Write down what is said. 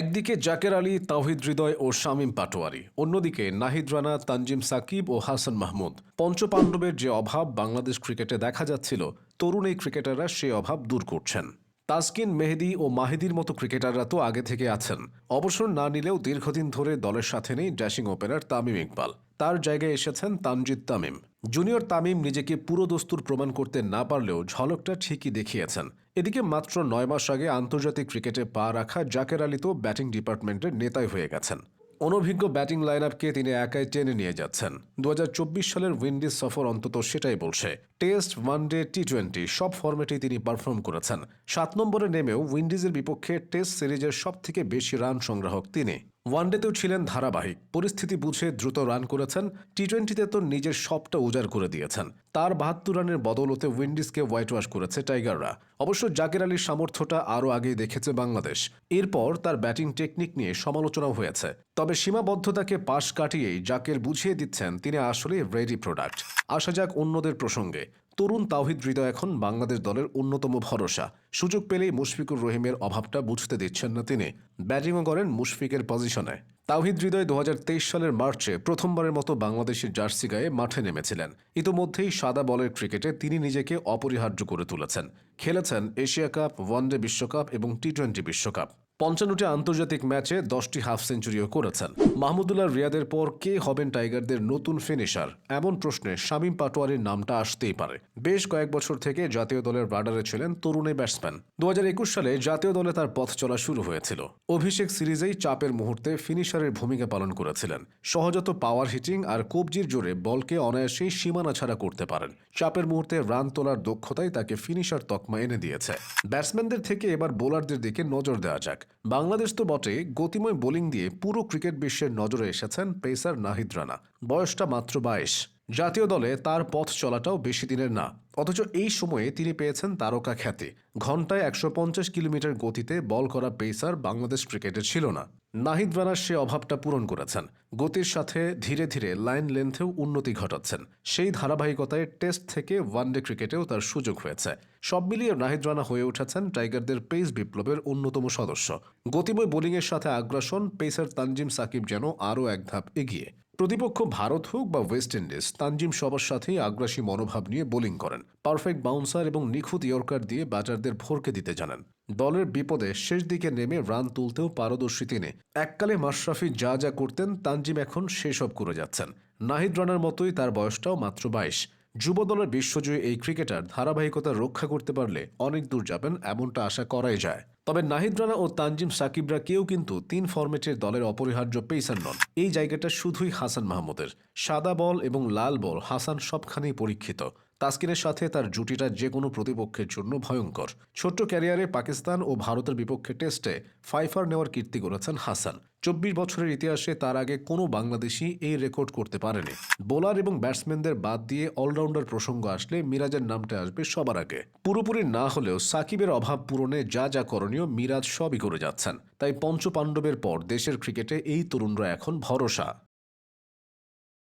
একদিকে জাকের আলী, তাওহিদ হৃদয় ও শামীম পাটোয়ারি। অন্যদিকে নাহিদ রানা, তানজিম সাকিব ও হাসান মাহমুদ। পঞ্চপাণ্ডবের যে অভাব বাংলাদেশ ক্রিকেটে দেখা যাচ্ছিল, তরুণ এই ক্রিকেটাররা সে অভাব দূর করছেন। তাসকিন, মেহেদি ও মাহিদির মতো ক্রিকেটাররা তো আগে থেকে আছেন। অবসর না নিলেও দীর্ঘদিন ধরে দলের সাথে নেই ড্যাশিং ওপেনার তামিম ইকবাল। তার জায়গায় এসেছেন তানজিদ তামিম। জুনিয়র তামিম নিজেকে পুরো দস্তুর প্রমাণ করতে না পারলেও ঝলকটা ঠিকই দেখিয়েছেন। এদিকে মাত্র নয় মাস আগে আন্তর্জাতিক ক্রিকেটে পা রাখা জাকের আলী তো ব্যাটিং ডিপার্টমেন্টের নেতাই হয়ে গেছেন। অনভিজ্ঞ ব্যাটিং লাইন আপকে তিনি একাই টেনে নিয়ে যাচ্ছেন। দু হাজার চব্বিশ সালের উইন্ডিজ সফর অন্তত সেটাই বলছে। টেস্ট, ওয়ানডে টি টোয়েন্টি সব ফরম্যাটেই তিনি পারফর্ম করেছেন। সাত নম্বরে নেমেও উইন্ডিজের বিপক্ষে টেস্ট সিরিজের সব থেকে বেশি রান সংগ্রাহক তিনি। ওয়ানডেতেও ছিলেন ধারাবাহিক। পরিস্থিতি বুঝে দ্রুত রান করেছেন। টি টোয়েন্টিতে তো নিজের সবটা উজাড় করে দিয়েছেন। তার বাহাত্তর রানের বদৌলতে উইন্ডিজকে হোয়াইট ওয়াশ করেছে টাইগাররা। অবশ্য জাকের আলীর সামর্থ্যটা আরও আগেই দেখেছে বাংলাদেশ। এরপর তার ব্যাটিং টেকনিক নিয়ে সমালোচনাও হয়েছে। তবে সীমাবদ্ধতাকে পাশ কাটিয়েই জাকের বুঝিয়ে দিচ্ছেন তিনি আসলে রেডি প্রোডাক্ট। আসা যাক অন্যদের প্রসঙ্গে। তরুণ তাওহিদ হৃদয় এখন বাংলাদেশ দলের অন্যতম ভরসা। সুযোগ পেলেই মুশফিকুর রহিমের অভাবটা বুঝতে দিচ্ছেন না তিনি। ব্যাটিংও করেন মুশফিকের পজিশনে। তাওহিদ হৃদয় দু হাজার তেইশ সালের মার্চে প্রথমবারের মতো বাংলাদেশের জার্সি গায়ে মাঠে নেমেছিলেন। ইতোমধ্যেই সাদা বলের ক্রিকেটে তিনি নিজেকে অপরিহার্য করে তুলেছেন। খেলেছেন এশিয়া কাপ, ওয়ানডে বিশ্বকাপ এবং টি টোয়েন্টি বিশ্বকাপ। পঞ্চান্নটি আন্তর্জাতিক ম্যাচে দশটি হাফ সেঞ্চুরিও করেছেন। মাহমুদুল্লাহ রিয়াদের পর কে হবেন টাইগারদের নতুন ফিনিশার? এমন প্রশ্নে শামীম পাটোয়ারির নামটা আসতেই পারে। বেশ কয়েক বছর থেকে জাতীয় দলের রাডারে ছিলেন তরুণে ব্যাটসম্যান। দু হাজার একুশ সালে জাতীয় দলে তার পথ চলা শুরু হয়েছিল। অভিষেক সিরিজেই চাপের মুহূর্তে ফিনিশারের ভূমিকা পালন করেছিলেন। সহজত পাওয়ার হিটিং আর কবজির জোরে বলকে অনায়াসেই সীমানা ছাড়া করতে পারেন। চাপের মুহূর্তে রান তোলার দক্ষতাই তাকে ফিনিশার তকমা এনে দিয়েছে। ব্যাটসম্যানদের থেকে এবার বোলারদের দিকে নজর দেওয়া যাক। বাংলাদেশ তো বটে গতিময় বোলিং দিয়ে পুরো ক্রিকেট বিশ্বের নজরে এসেছেন পেসার নাহিদ রানা। বয়সটা মাত্র বাইশ। জাতীয় দলে তার পথ চলাটাও বেশি দিনের না। অথচ এই সময়ে তিনি পেয়েছেন তারকা খ্যাতি। ঘন্টায় একশো পঞ্চাশ কিলোমিটার গতিতে বল করা পেসার বাংলাদেশ ক্রিকেটে ছিল না। নাহিদ রানার সে অভাবটা পূরণ করেছেন। গতির সাথে ধীরে ধীরে লাইন লেন্থেও উন্নতি ঘটাচ্ছেন। সেই ধারাবাহিকতায় টেস্ট থেকে ওয়ানডে ক্রিকেটেও তার সুযোগ হয়েছে। সব মিলিয়ে নাহিদ রানা হয়ে উঠেছেন টাইগারদের পেস বিপ্লবের অন্যতম সদস্য। গতিময় বোলিংয়ের সাথে আগ্রাসন, পেসার তানজিম সাকিব যেন আরও এক ধাপ এগিয়ে। প্রতিপক্ষ ভারত হোক বা ওয়েস্ট ইন্ডিজ, তানজিম সবার সাথেই আগ্রাসী মনোভাব নিয়ে বোলিং করেন। পারফেক্ট বাউন্সার এবং নিখুঁত ইয়র্কার দিয়ে ব্যাটারদের ভরকে দিতে জানেন। দলের বিপদে শেষ দিকে নেমে রান তুলতেও পারদর্শী তিনি। এককালে মাশরাফি যা যা করতেন, তানজিম এখন সেসব করে যাচ্ছেন। নাহিদ রানার মতোই তার বয়সটাও মাত্র বাইশ। যুব দলের বিশ্বজয়ী এই ক্রিকেটার ধারাবাহিকতা রক্ষা করতে পারলে অনেক দূর যাবেন, এমনটা আশা করাই যায়। তবে নাহিদ রানা ও তানজিম সাকিবরা কেউ কিন্তু তিন ফরম্যাটের দলের অপরিহার্য পেসার নন। এই জায়গাটা শুধুই হাসান মাহমুদের। সাদা বল এবং লাল বল হাসান সবখানেই পরীক্ষিত। তাসকিনের সাথে তার জুটিটা যে কোনো প্রতিপক্ষের জন্য ভয়ঙ্কর। ছোট্ট ক্যারিয়ারে পাকিস্তান ও ভারতের বিপক্ষে টেস্টে ফাইফার নেওয়ার কীর্তি করেছেন হাসান। চব্বিশ বছরের ইতিহাসে তার আগে কোনো বাংলাদেশি এই রেকর্ড করতে পারেনি। বোলার এবং ব্যাটসম্যানদের বাদ দিয়ে অলরাউন্ডার প্রসঙ্গ আসলে মিরাজের নামটা আসবে সবার আগে। পুরোপুরি না হলেও সাকিবের অভাব পূরণে যা যা করণীয় মিরাজ সবই করে যাচ্ছেন। তাই পঞ্চপাণ্ডবের পর দেশের ক্রিকেটে এই তরুণরা এখন ভরসা।